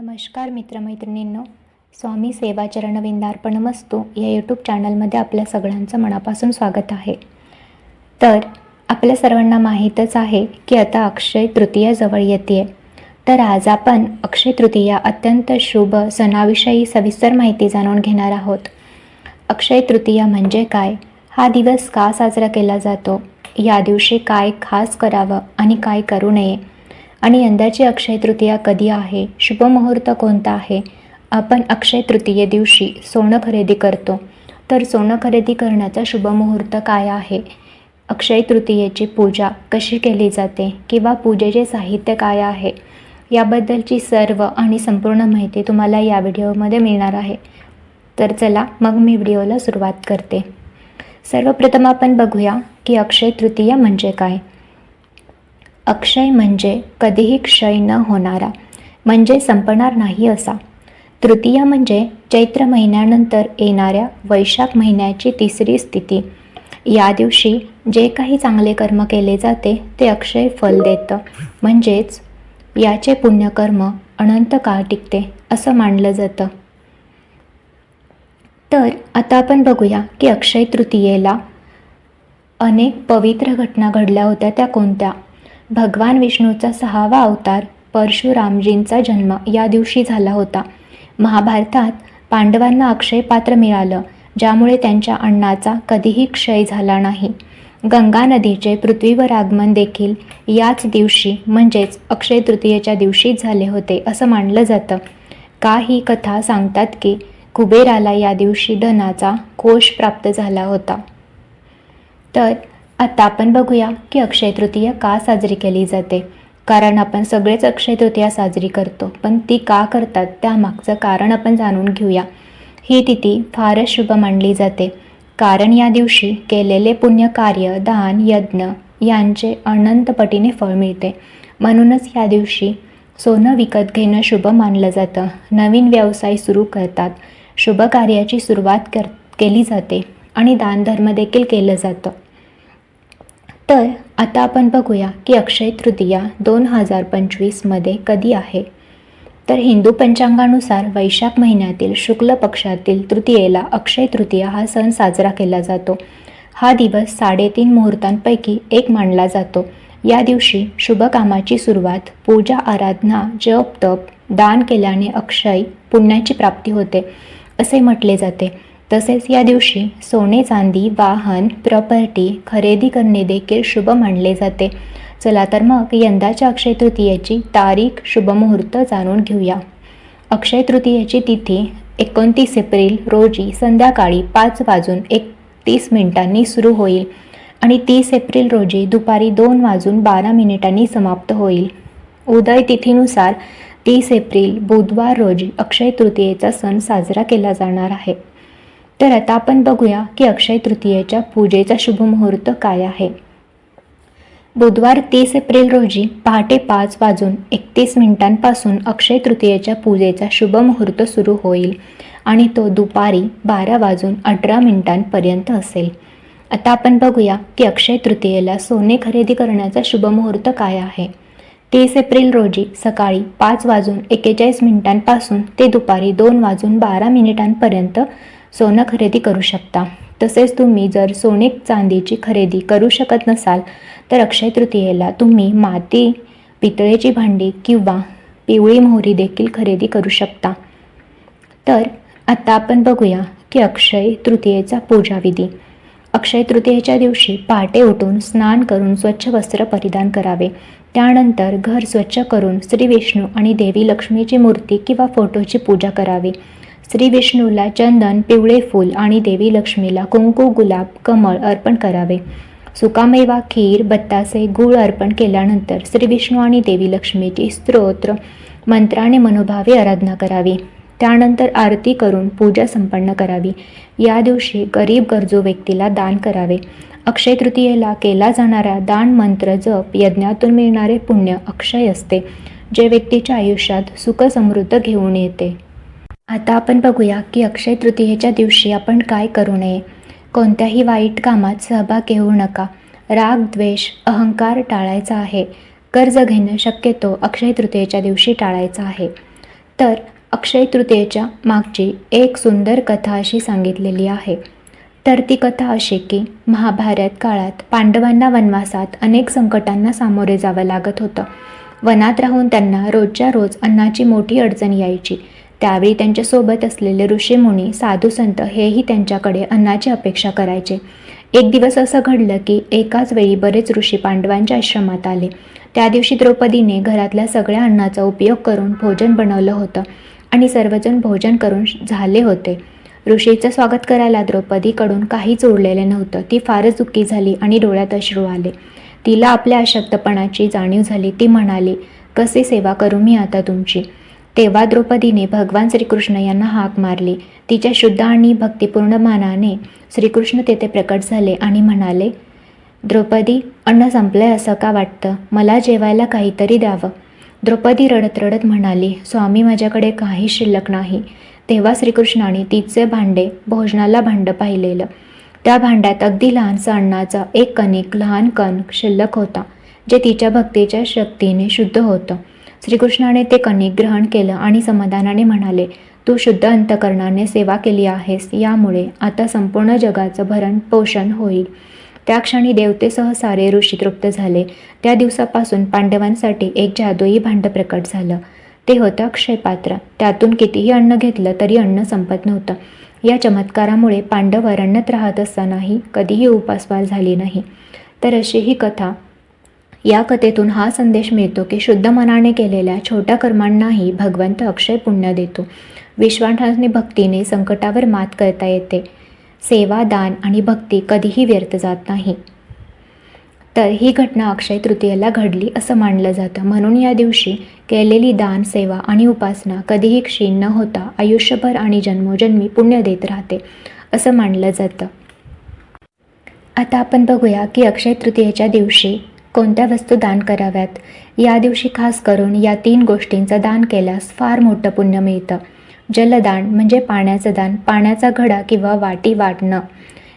नमस्कार मित्रमैत्रिणींनो स्वामी सेवाचरणविंदार्पणमस्तू या यूट्यूब चॅनलमध्ये आपल्या सगळ्यांचं मनापासून स्वागत आहे. तर आपल्या सर्वांना माहीतच आहे की आता अक्षय तृतीया जवळ येते तर आज आपण अक्षय तृतीया अत्यंत शुभ सणाविषयी सविस्तर माहिती जाणून घेणार आहोत. अक्षय तृतीया म्हणजे काय? हा दिवस का साजरा केला जातो? या दिवशी काय खास करावं आणि काय करू नये? आणि यंदाची अक्षय तृतीया कधी आहे? शुभमुहूर्त कोणता आहे? आपण अक्षय तृतीये दिवशी सोनं खरेदी करतो. तर सोनं खरेदी करण्याचा शुभमुहूर्त काय आहे? अक्षय तृतीयेची पूजा कशी केली जाते किंवा पूजेचे साहित्य काय आहे? याबद्दलची सर्व आणि संपूर्ण माहिती तुम्हाला या व्हिडिओमध्ये मिळणार आहे. तर चला मग मी व्हिडिओला सुरुवात करते. सर्वप्रथम आपण बघूया की अक्षय तृतीया म्हणजे काय. अक्षय म्हणजे कधीही क्षय न होणारा म्हणजे संपणार नाही असा. तृतीया म्हणजे चैत्र महिन्यानंतर येणाऱ्या वैशाख महिन्याची तिसरी स्थिती. या दिवशी जे काही चांगले कर्म केले जाते ते अक्षय फल देतं. म्हणजेच याचे पुण्यकर्म अनंत काळ टिकते असं मानलं जातं. तर आता आपण बघूया की अक्षय तृतीयेला अनेक पवित्र घटना घडल्या होत्या त्या कोणत्या? भगवान विष्णूचा सहावा अवतार परशुरामजींचा जन्म या दिवशी झाला होता. महाभारतात पांडवांना अक्षय पात्र मिळालं ज्यामुळे त्यांच्या अण्णाचा कधीही क्षय झाला नाही. गंगा नदीचे पृथ्वीवर आगमन देखील याच दिवशी म्हणजेच अक्षय तृतीयेच्या दिवशीच झाले होते असं मानलं जातं. का ही कथा सांगतात की कुबेराला या दिवशी धनाचा कोश प्राप्त झाला होता? तर आता आपण बघूया की अक्षय तृतीया का साजरी केली जाते. कारण आपण सगळेच अक्षय तृतीया साजरी करतो पण ती का करतात त्यामागचं कारण आपण जाणून घेऊया. ही तिथी फारच शुभ मानली जाते. कारण या दिवशी केलेले पुण्यकार्य दान यज्ञ यांचे अनंतपटीने फळ मिळते. म्हणूनच या दिवशी सोनं विकत घेणं शुभ मानलं जातं. नवीन व्यवसाय सुरू करतात. शुभ कार्याची सुरुवात कर केली जाते आणि दानधर्म देखील केलं जातं. तर आता आपण बघूया की अक्षय तृतीया दोन हजार पंचवीसमध्ये कधी आहे. तर हिंदू पंचांगानुसार वैशाख महिन्यातील शुक्ल पक्षातील तृतीयेला अक्षय तृतीया हा सण साजरा केला जातो. हा दिवस साडेतीन मुहूर्तांपैकी एक मानला जातो. या दिवशी शुभ कामाची सुरुवात पूजा आराधना जप तप दान केल्याने अक्षय पुण्याची प्राप्ती होते असे म्हटले जाते. तसेच या दिवशी सोने चांदी वाहन प्रॉपर्टी खरेदी करणे देखील शुभ मानले जाते. चला तर मग यंदाच्या अक्षय तृतीयेची तारीख शुभमुहूर्त जाणून घेऊया. अक्षय तृतीयेची तिथी एकोणतीस एप्रिल रोजी संध्याकाळी पाच वाजून एकतीस मिनिटांनी सुरू होईल आणि तीस एप्रिल रोजी दुपारी दोन वाजून बारा मिनिटांनी समाप्त होईल. उदय तिथीनुसार तीस एप्रिल बुधवार रोजी अक्षय तृतीयेचा सण साजरा केला जाणार आहे. तर आता आपण बघूया की अक्षय तृतीयेच्या पूजेचा शुभमुहूर्त काय आहे. बुधवार तीस एप्रिल रोजी पहाटे पाच वाजून एकतीस मिनिटांपासून अक्षय तृतीयेच्या पूजेचा शुभ मुहूर्त सुरू होईल आणि तो दुपारी बारा वाजून अठरा मिनिटांपर्यंत असेल. आता आपण बघूया की अक्षय तृतीयेला सोने खरेदी करण्याचा शुभ मुहूर्त काय आहे. तीस एप्रिल रोजी सकाळी पाच वाजून एक्केचाळीस मिनिटांपासून ते दुपारी दोन वाजून बारा मिनिटांपर्यंत सोनं खरेदी करू शकता. तसेच तुम्ही जर सोने चांदीची खरेदी करू शकत नसाल तर अक्षय तृतीयेला तुम्ही माती पितळेची भांडी किंवा पिवळी मोहरी देखील खरेदी करू शकता. तर आता आपण बघूया की अक्षय तृतीयेचा पूजाविधी अक्षय तृतीयेच्या दिवशी पहाटे उठून स्नान करून स्वच्छ वस्त्र परिधान करावे. त्यानंतर घर स्वच्छ करून श्री विष्णू आणि देवी लक्ष्मीची मूर्ती किंवा फोटोची पूजा करावी. श्री विष्णूला चंदन पिवळे फूल आणि देवी लक्ष्मीला कुंकू गुलाब कमळ अर्पण करावे. सुकामेवा खीर बत्तासे गूळ अर्पण केल्यानंतर श्री विष्णू आणि देवी लक्ष्मीची स्तोत्र मंत्राने मनोभावे आराधना करावी. त्यानंतर आरती करून पूजा संपन्न करावी. या दिवशी गरीब गरजू व्यक्तीला दान करावे. अक्षय तृतीयेला केला जाणारा दान मंत्र जप यज्ञातून मिळणारे पुण्य अक्षय असते जे व्यक्तीच्या आयुष्यात सुख समृद्ध घेऊन येते. आता आपण बघूया की अक्षय तृतीयेच्या दिवशी आपण काय करू नये. कोणत्याही वाईट कामात सहभाग घेऊ नका. राग द्वेष अहंकार टाळायचा आहे. कर्ज घेणं शक्यतो अक्षय तृतीयेच्या दिवशी टाळायचं आहे. तर अक्षय तृतीयेच्या मागची एक सुंदर कथा अशी सांगितलेली आहे. तर ती कथा अशी की महाभारत काळात पांडवांना वनवासात अनेक संकटांना सामोरे जावं लागत होतं. वनात राहून त्यांना रोजच्या रोज अन्नाची मोठी अडचण यायची. त्यावेळी त्यांच्यासोबत असलेले ऋषीमुनी साधू संत हेही त्यांच्याकडे अन्नाची अपेक्षा करायचे. एक दिवस असं घडलं की एकाच वेळी बरेच ऋषी पांडवांच्या आश्रमात आले. त्या दिवशी द्रौपदीने घरातल्या सगळ्या अन्नाचा उपयोग करून भोजन बनवलं होतं आणि सर्वजण भोजन करून झाले होते. ऋषीचं स्वागत करायला द्रौपदीकडून काहीच उरलेले नव्हतं. ती फारच दुःखी झाली आणि डोळ्यात अश्रू आले. तिला आपल्या अशक्तपणाची जाणीव झाली. ती म्हणाली कसे सेवा करू मी आता तुमची? तेव्हा द्रौपदीने भगवान श्रीकृष्ण यांना हाक मारली. तिच्या शुद्ध आणि भक्तिपूर्ण मानाने श्रीकृष्ण तेथे प्रकट झाले आणि म्हणाले द्रौपदी अन्न संपलंय असं का वाटतं? मला जेवायला काहीतरी द्यावं. द्रौपदी रडत रडत म्हणाली स्वामी माझ्याकडे काही शिल्लक नाही. तेव्हा श्रीकृष्णाने तिचे भांडे भोजनाला भांडं पाहिलेलं. त्या भांड्यात अगदी लहानसा अन्नाचा एक कणिक लहान कण शिल्लक होता जे तिच्या भक्तीच्या शक्तीने शुद्ध होतं. श्रीकृष्णाने ते कणिक ग्रहण केलं आणि समाधानाने म्हणाले तू शुद्ध अंतकरणाने सेवा केली आहेस यामुळे आता संपूर्ण जगाचं भरण पोषण होईल. त्या क्षणी देवतेसह सारे ऋषी तृप्त झाले. त्या दिवसापासून पांडवांसाठी एक जादुई भांड प्रकट झालं. ते होतं अक्षयपात्र त्यातून कितीही अन्न घेतलं तरी अन्न संपत नव्हतं. या चमत्कारामुळे पांडव अरण्यात राहत असतानाही कधीही उपासवाल झाली नाही. तर अशी ही कथा या कथेतून हा संदेश मिळतो की शुद्ध मनाने केलेल्या छोट्या कर्मांनाही भगवंत अक्षय पुण्य देतो. विश्वासाने भक्तीने संकटावर मात करता येते. सेवा दान आणि भक्ती कधीही व्यर्थ जात नाही. तर ही घटना अक्षय तृतीयेला घडली असं मानलं जातं. म्हणून या दिवशी केलेली दान सेवा आणि उपासना कधीही क्षीण न होता आयुष्यभर आणि जन्मोजन्मी पुण्य देत राहते असं मानलं जातं. आता आपण बघूया की अक्षय तृतीयेच्या दिवशी कोणत्या वस्तू दान कराव्यात? या दिवशी खास करून या तीन गोष्टींचं दान केल्यास फार मोठं पुण्य मिळतं. जलदान म्हणजे पाण्याचं दान पाण्याचा घडा किंवा वाटी वाटणं.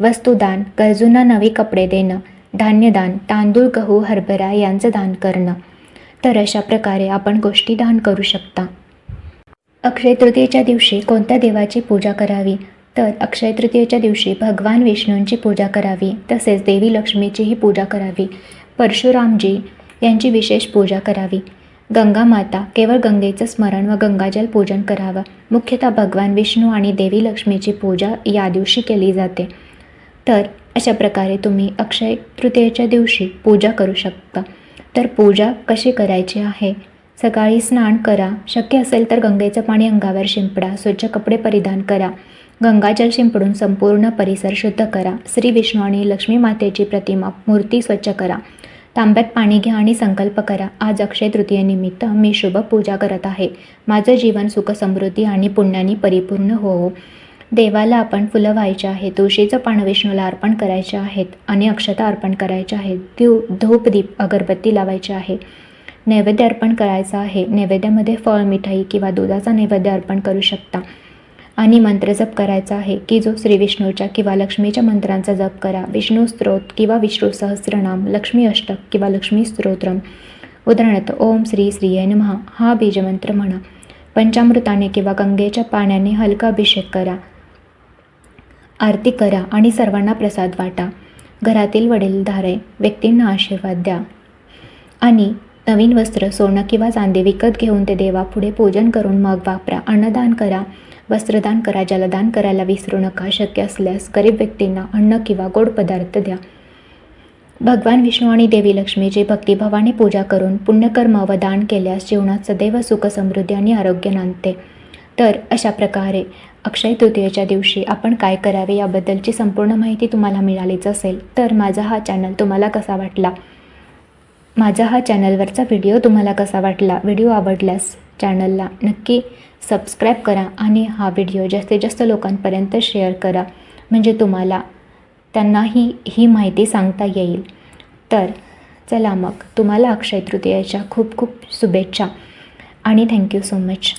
वस्तुदान गरजूंना नवी कपडे देणं. धान्यदान तांदूळ गहू हरभरा यांचं दान करणं. तर अशा प्रकारे आपण गोष्टी दान करू शकता. अक्षय तृतीयेच्या दिवशी कोणत्या देवाची पूजा करावी? तर अक्षय तृतीयेच्या दिवशी भगवान विष्णूंची पूजा करावी तसेच देवी लक्ष्मीचीही पूजा करावी. परशुरामजी यांची विशेष पूजा करावी. गंगा माता केवळ गंगेचं स्मरण व गंगाजल पूजन करावं. मुख्यतः भगवान विष्णू आणि देवी लक्ष्मीची पूजा या दिवशी केली जाते. तर अशा प्रकारे तुम्ही अक्षय तृतीयेच्या दिवशी पूजा करू शकता. तर पूजा कशी करायची आहे? सकाळी स्नान करा. शक्य असेल तर गंगेचं पाणी अंगावर शिंपडा. स्वच्छ कपडे परिधान करा. गंगाजल शिंपडून संपूर्ण परिसर शुद्ध करा. श्री विष्णू आणि लक्ष्मी मातेची प्रतिमा मूर्ती स्वच्छ करा. तांब्यात पाणी घ्या आणि संकल्प करा. आज अक्षय तृतीयेनिमित्त मी शुभ पूजा करत आहे. माझं जीवन सुख समृद्धी आणि पुण्याने परिपूर्ण हो देवाला आपण फुलं व्हायचे आहे. तुळशीचं पान विष्णूला अर्पण करायचे आहेत. आणि अक्षता अर्पण करायच्या आहेत दिव धूपदीप अगरबत्ती लावायची आहे. नैवेद्य अर्पण करायचं आहे. नैवेद्यामध्ये फळ मिठाई किंवा दुधाचा नैवेद्य अर्पण करू शकता. आणि मंत्र जप करायचा आहे की जो श्री विष्णूच्या किंवा लक्ष्मीच्या मंत्रांचा जप करा. विष्णू स्त्रोत किंवा विष्णू सहस्रनाम लक्ष्मी अष्टक किंवा लक्ष्मी स्तोत्रम. उदाहरणार्थ ओम श्री श्रीय नमः. हा बीजमंत्र म्हणा. पंचामृताने किंवा गंगेच्या पाण्याने हलका अभिषेक करा. आरती करा आणि सर्वांना प्रसाद वाटा. घरातील वडीलधारे व्यक्तींना आशीर्वाद द्या. आणि नवीन वस्त्र सोनं किंवा चांदी विकत घेऊन ते देवापुढे पूजन करून मग वापरा. अन्नदान करा. वस्त्रदान करा ज्याला दान करायला विसरू नका. शक्य असल्यास गरीब व्यक्तींना अन्न किंवा गोड पदार्थ द्या. भगवान विष्णू आणि देवी लक्ष्मीची भक्तिभावाने पूजा करून पुण्यकर्म व दान केल्यास जीवनात सदैव सुख समृद्धी आणि आरोग्य नांदते. तर अशा प्रकारे अक्षय तृतीयेच्या दिवशी आपण काय करावे याबद्दलची संपूर्ण माहिती तुम्हाला मिळालीच असेल तर माझा हा चॅनल तुम्हाला कसा वाटला? माझा हा चॅनलवरचा व्हिडिओ तुम्हाला कसा वाटला? व्हिडिओ आवडल्यास चॅनलला नक्की सबस्क्राईब करा आणि हा व्हिडिओ जास्तीत जास्त लोकांपर्यंत शेअर करा. म्हणजे तुम्हाला त्यांनाही ही माहिती सांगता येईल. तर चला मग तुम्हाला अक्षय तृतीयाच्या खूप खूप शुभेच्छा आणि थँक्यू सो मच